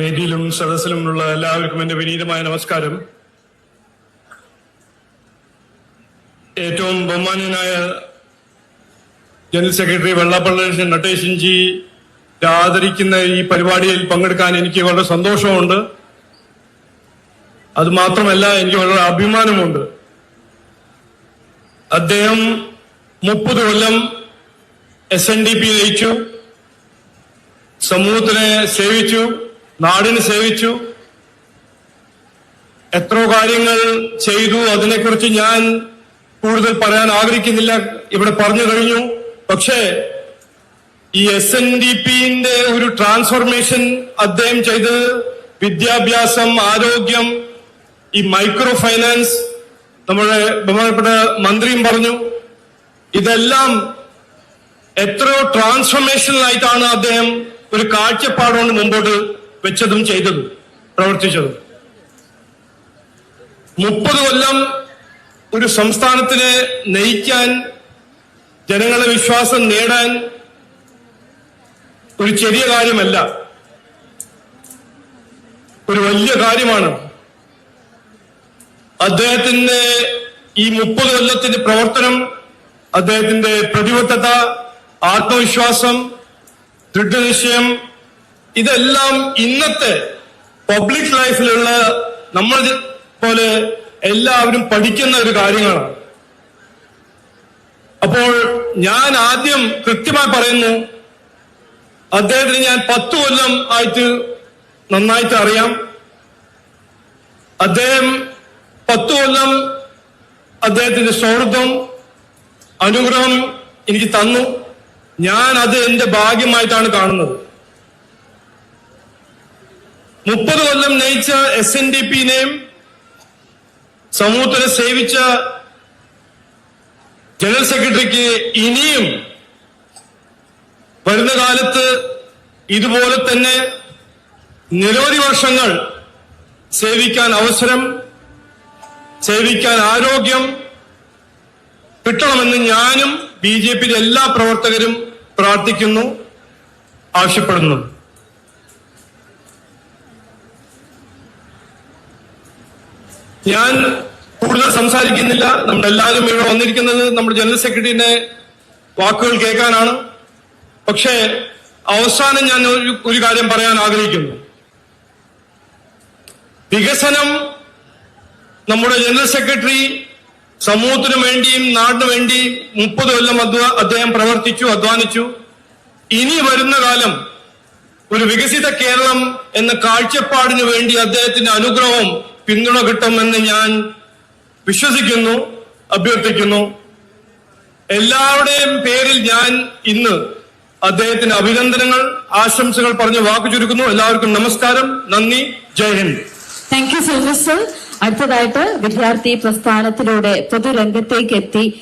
വേദിയിലും സദസ്സിലുമുള്ള എല്ലാവർക്കും എന്റെ വിനീതമായ നമസ്കാരം. ഏറ്റവും ബഹുമാന്യനായ ജനറൽ സെക്രട്ടറി വെള്ളാപ്പള്ളി നട്ടേശൻ ജി ആദരിക്കുന്ന ഈ പരിപാടിയിൽ പങ്കെടുക്കാൻ എനിക്ക് വളരെ സന്തോഷമുണ്ട്. അത് മാത്രമല്ല എനിക്ക് വളരെ അഭിമാനമുണ്ട്. അദ്ദേഹം മുപ്പത് കൊല്ലം എസ് എൻ ഡി പി നയിച്ചു. സമൂഹത്തിനെ സേവിച്ചു. നാടിന് സേവിച്ചു. എത്ര കാര്യങ്ങൾ ചെയ്തു. അതിനെക്കുറിച്ച് ഞാൻ കൂടുതൽ പറയാൻ ആഗ്രഹിക്കുന്നില്ല. ഇവിടെ പറഞ്ഞു കഴിഞ്ഞു. പക്ഷേ ഈ എസ് എൻ ഡി പിന്റെ ഒരു ട്രാൻസ്ഫോർമേഷൻ അദ്ദേഹം ചെയ്ത്. വിദ്യാഭ്യാസം ആരോഗ്യം ഈ മൈക്രോ ഫൈനാൻസ് നമ്മുടെ ബഹുമാനപ്പെട്ട മന്ത്രിയും പറഞ്ഞു. ഇതെല്ലാം എത്രയോ ട്രാൻസ്ഫോർമേഷനിലായിട്ടാണ് അദ്ദേഹം ഒരു കാഴ്ചപ്പാടുകൊണ്ട് മുമ്പോട്ട് വെച്ചതും ചെയ്തതും പ്രവർത്തിച്ചതും. മുപ്പത് കൊല്ലം ഒരു സംസ്ഥാനത്തിനെ നയിക്കാൻ ജനങ്ങളെ വിശ്വാസം നേടാൻ ഒരു ചെറിയ കാര്യമല്ല. ഒരു വലിയ കാര്യമാണ്. അദ്ദേഹത്തിന്റെ ഈ മുപ്പത് കൊല്ലത്തിന്റെ പ്രവർത്തനം അദ്ദേഹത്തിന്റെ പ്രതിബദ്ധത ആത്മവിശ്വാസം ദൃഢനിശ്ചയം ഇതെല്ലാം ഇന്നത്തെ പബ്ലിക് ലൈഫിലുള്ള നമ്മൾ പോലെ എല്ലാവരും പഠിക്കുന്ന ഒരു കാര്യങ്ങളാണ്. അപ്പോൾ ഞാൻ ആദ്യം കൃത്യമായി പറയുന്നു അദ്ദേഹത്തിന് ഞാൻ പത്തു കൊല്ലം ആയിട്ട് നന്നായിട്ട് അറിയാം. അദ്ദേഹം പത്തു കൊല്ലം അദ്ദേഹത്തിന്റെ സൗഹൃദം അനുഗ്രഹം എനിക്ക് തന്നു. ഞാൻ അത് എന്റെ ഭാഗ്യമായിട്ടാണ് കാണുന്നത്. മുപ്പത് കൊല്ലം നയിച്ച എസ് എൻ ഡി പിനെയും സമൂഹത്തിനെ സേവിച്ച ജനറൽ സെക്രട്ടറിക്ക് ഇനിയും വരുന്ന കാലത്ത് ഇതുപോലെ തന്നെ നിരവധി വർഷങ്ങൾ സേവിക്കാൻ അവസരം സേവിക്കാൻ ആരോഗ്യം കിട്ടണമെന്ന് ഞാനും ബി ജെ പിയിലെ എല്ലാ പ്രവർത്തകരും പ്രാർത്ഥിക്കുന്നു ആവശ്യപ്പെടുന്നു. ഞാൻ കൂടുതൽ സംസാരിക്കുന്നില്ല. നമ്മളെല്ലാവരും ഇവിടെ വന്നിരിക്കുന്നത് നമ്മുടെ ജനറൽ സെക്രട്ടറിന്റെ വാക്കുകൾ കേൾക്കാനാണ്. പക്ഷേ അവസാനം ഞാൻ ഒരു ഒരു കാര്യം പറയാൻ ആഗ്രഹിക്കുന്നു. വികസനം നമ്മുടെ ജനറൽ സെക്രട്ടറി സമൂഹത്തിനു വേണ്ടിയും നാടിനു വേണ്ടി മുപ്പത് കൊല്ലം അദ്ദേഹം പ്രവർത്തിച്ചു അധ്വാനിച്ചു. ഇനി വരുന്ന കാലം ഒരു വികസിത കേരളം എന്ന കാഴ്ചപ്പാടിനു വേണ്ടി അദ്ദേഹത്തിന്റെ അനുഗ്രഹവും പിന്തുണ കിട്ടുമെന്ന് ഞാൻ വിശ്വസിക്കുന്നു അഭ്യർത്ഥിക്കുന്നു. എല്ലാവരുടെയും പേരിൽ ഞാൻ ഇന്ന് അദ്ദേഹത്തിന് അഭിനന്ദനങ്ങൾ ആശംസകൾ പറഞ്ഞ് വാക്കു ചുരുക്കുന്നു. എല്ലാവർക്കും നമസ്കാരം. നന്ദി. Jai Hind. Thank you so much sir അടുത്തതായിട്ട് വിദ്യാർത്ഥി പ്രസ്ഥാനത്തിലൂടെ പൊതുരംഗത്തേക്ക് എത്തി